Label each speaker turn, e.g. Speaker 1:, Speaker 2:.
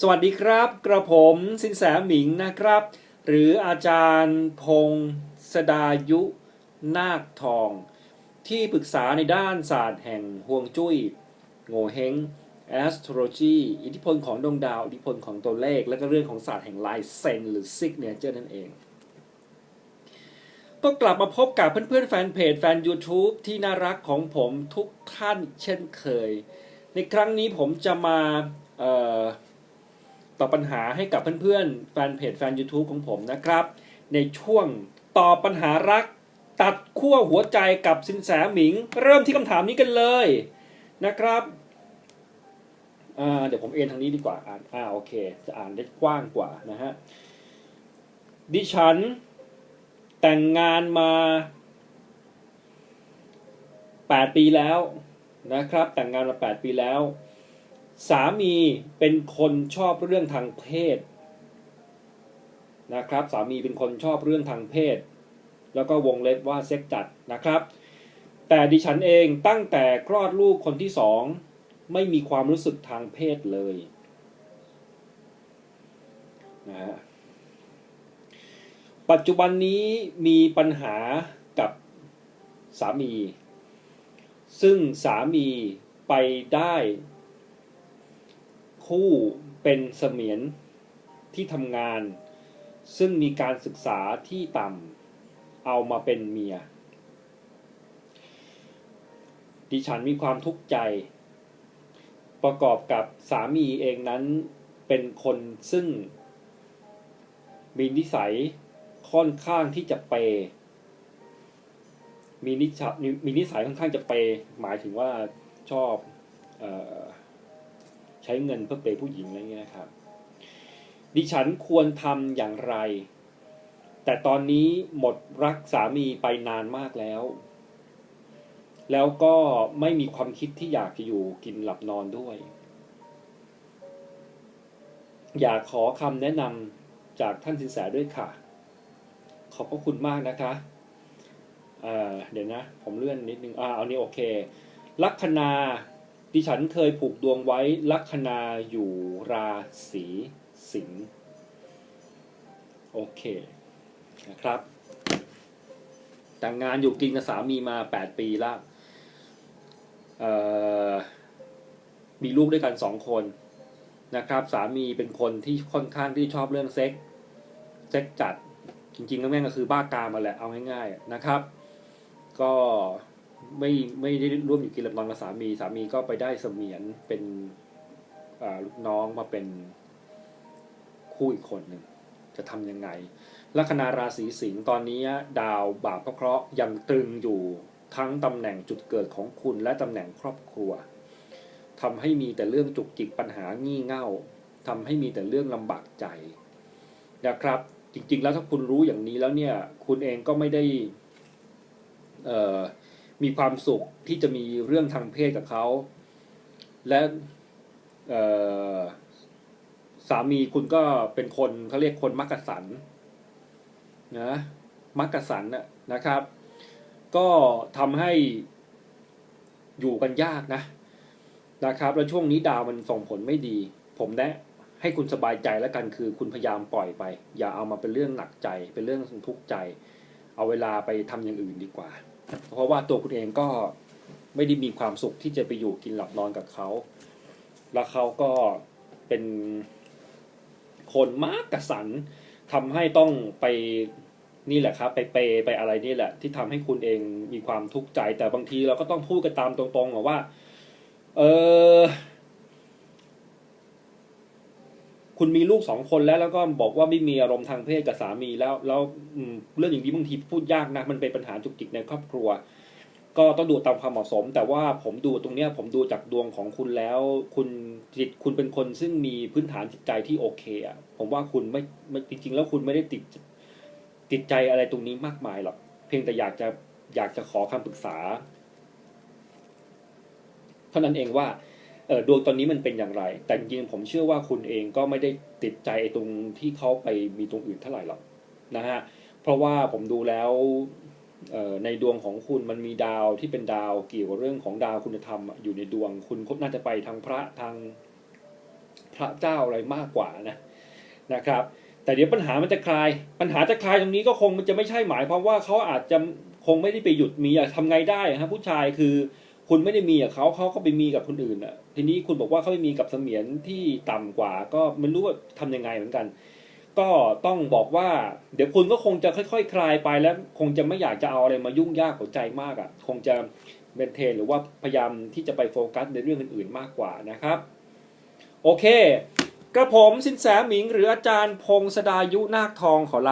Speaker 1: สวัสดีครับ กระผมสินแสหมิงนะครับ หรืออาจารย์พงศดายุ นาคทอง ที่ปรึกษาในด้านศาสตร์แห่งห่วงจุ้ยโงเฮง astrology อิทธิพลของดวงดาว อิทธิพลของตัวเลข และก็เรื่องของศาสตร์แห่งลายเซนหรือ signature นั่นเอง ก็กลับมาพบกับเพื่อนๆ แฟนเพจ แฟน YouTube ที่น่ารักของผมทุกท่านเช่นเคย ในครั้งนี้ผมจะมาเอ่อ อบปัญหาให้กับเพื่อนๆแฟนเพจแฟน YouTube ของผมนะครับ ในช่วงตอบปัญหารัก ตัดขั้วหัวใจกับสินแสหมิง เริ่มที่คำถามนี้กันเลยนะครับเดี๋ยวผมเอ็นทางนี้ดีกว่าอ่านอ่าโอเค จะอ่านได้กว้างกว่านะฮะดิฉันแต่งงานมา8ปีแล้วนะครับ แต่งงานมา8ปีแล้ว สามีเป็นคนชอบเรื่องทางเพศนะครับ สามีเป็นคนชอบเรื่องทางเพศ แล้วก็วงเล็บว่าเซ็กจัดนะครับ แต่ดิฉันเองตั้งแต่คลอดลูกคนที่สองไม่มีความรู้สึกทางเพศเลยนะฮะปัจจุบันนี้มีปัญหากับสามี ซึ่งสามีไปได้ คู่เป็นเสมียนที่ทำงาน ซึ่งมีการศึกษาที่ต่ำเอามาเป็นเมีย ดิฉันมีความทุกข์ใจ ประกอบกับสามีเองนั้นเป็นคนซึ่ง มีนิสัยค่อนข้างที่จะเป มีนิสัยมีนิสัยค่อนข้างจะเปย์หมายถึงว่าชอบออ ใช้เงินเพื่อเปย์ผู้หญิงอะไรเงี้ยนะครับ ดิฉันควรทำอย่างไร แต่ตอนนี้หมดรักสามีไปนานมากแล้ว แล้วก็ไม่มีความคิดที่อยากจะอยู่กินหลับนอนด้วย อยากขอคำแนะนำจากท่านสินแสด้วยค่ะ ขอบพระคุณมากนะคะเเดี๋ยวนะ ผมเลื่อนนิดนึงอ่าเอานี้โอเค ลัคนา ดิฉันเคยผูกดวงไว้ลัคนาอยู่ราศีสิงห์โอเคนะครับ แต่งงานอยู่กินกับสามีมาแปดปีละเอ่อมีลูกด้วยกันสองคนนะครับ สามีเป็นคนที่ค่อนข้างที่ชอบเรื่องเซ็กเซ็กจัดจริงๆแล้วแม่งก็คือบ้ากามมาแหละเอาง่ายๆนะครับ ก็ ไม่ไม่ได้ร่วมอยู่กินหลับนอนกับสามี สามีก็ไปได้เสมียนเป็นอ่าลูกน้องมาเป็นคู่อีกคนหนึ่งจะทำยังไงลัคนาราศีสิงห์ตอนนี้ดาวบาปพระเคราะห์ยังตรึงอยู่ทั้งตำแหน่งจุดเกิดของคุณและตำแหน่งครอบครัวทำให้มีแต่เรื่องจุกจิกปัญหางี่เง่าทำให้มีแต่เรื่องลำบากใจนะครับ จริงๆแล้วถ้าคุณรู้อย่างนี้แล้วเนี่ย คุณเองก็ไม่ได้เอ่อ มีความสุขที่จะมีเรื่องทางเพศกับเขา และสามีคุณก็เป็นคนเขาเรียกคนมักกะสันนะมักกะสันนะนะครับ ก็ทำให้อยู่กันยากนะนะครับ แล้วช่วงนี้ดาวมันส่งผลไม่ดี ผมแนะให้คุณสบายใจแล้วกันคือคุณพยายามปล่อยไป อย่าเอามาเป็นเรื่องหนักใจเป็นเรื่องทุกข์ใจ เอาเวลาไปทำอย่างอื่นดีกว่า เพราะว่าตัวคุณเองก็ไม่ได้มีความสุขที่จะไปอยู่กินหลับนอนกับเขา แล้วเขาก็เป็นคนมากกระสันทำให้ต้องไปนี่แหละครับ ไปเปย์ไปอะไรนี่แหละ ที่ทำให้คุณเองมีความทุกข์ใจแต่บางทีเราก็ต้องพูดกันตามตรงๆว่า เออ คุณมีลูกสองคนแล้วแล้วก็บอกว่าไม่มีอารมณ์ทางเพศกับสามีแล้วแล้วเรื่องอย่างนี้บางทีพูดยากนะมันเป็นปัญหาจุกจิกในครอบครัว ก็ต้องดูตามความเหมาะสม แต่ว่าผมดูตรงเนี้ยผมดูจากดวงของคุณแล้ว คุณจิตคุณเป็นคนซึ่งมีพื้นฐานจิตใจที่โอเคอะผมว่าคุณไม่ไม่จริงๆ แล้วคุณไม่ได้ติดติดใจอะไรตรงนี้มากมายหรอกเพียงแต่อยากจะอยากจะขอคำปรึกษา เท่านั้นเองว่า อดวงตอนนี้มันเป็นอย่างไร แต่จริงผมเชื่อว่าคุณเองก็ไม่ได้ติดใจไอ้ตรงที่เขาไปมีตรงอื่นเท่าไหร่หรอกนะฮะเพราะว่าผมดูแล้วในดวงของคุณมันมีดาวที่เป็นดาวเกี่ยวกับเรื่องของดาวคุณธรรม อยู่ในดวงคุณน่าจะไปทางพระทางพระเจ้าอะไรมากกว่านะนะครับ แต่เดี๋ยวปัญหามันจะคลาย ปัญหาจะคลายตรงนี้ก็คงมันจะไม่ใช่หมายความว่าเขาอาจจะคงไม่ได้ไปหยุดมีอะทำไงได้ฮะผู้ชายคือ คุณไม่ได้มีกับเขาเขาก็ไปมีกับคนอื่นอะ ทีนี้คุณบอกว่าเขาไปมีกับเสมียนที่ต่ำกว่า ก็ไม่รู้ว่าทำยังไงเหมือนกัน ก็ต้องบอกว่า เดี๋ยวคุณก็คงจะค่อยๆคลายไปแล้ว คงจะไม่อยากจะเอาอะไรมายุ่งยากหัวใจมากอะ คงจะเบนเทนหรือว่าพยายามที่จะไปโฟกัสในเรื่องอื่นๆมากกว่านะครับ โอเค กระผมสินแสหมิง หรืออาจารย์พงศดายุนาคทองขอลา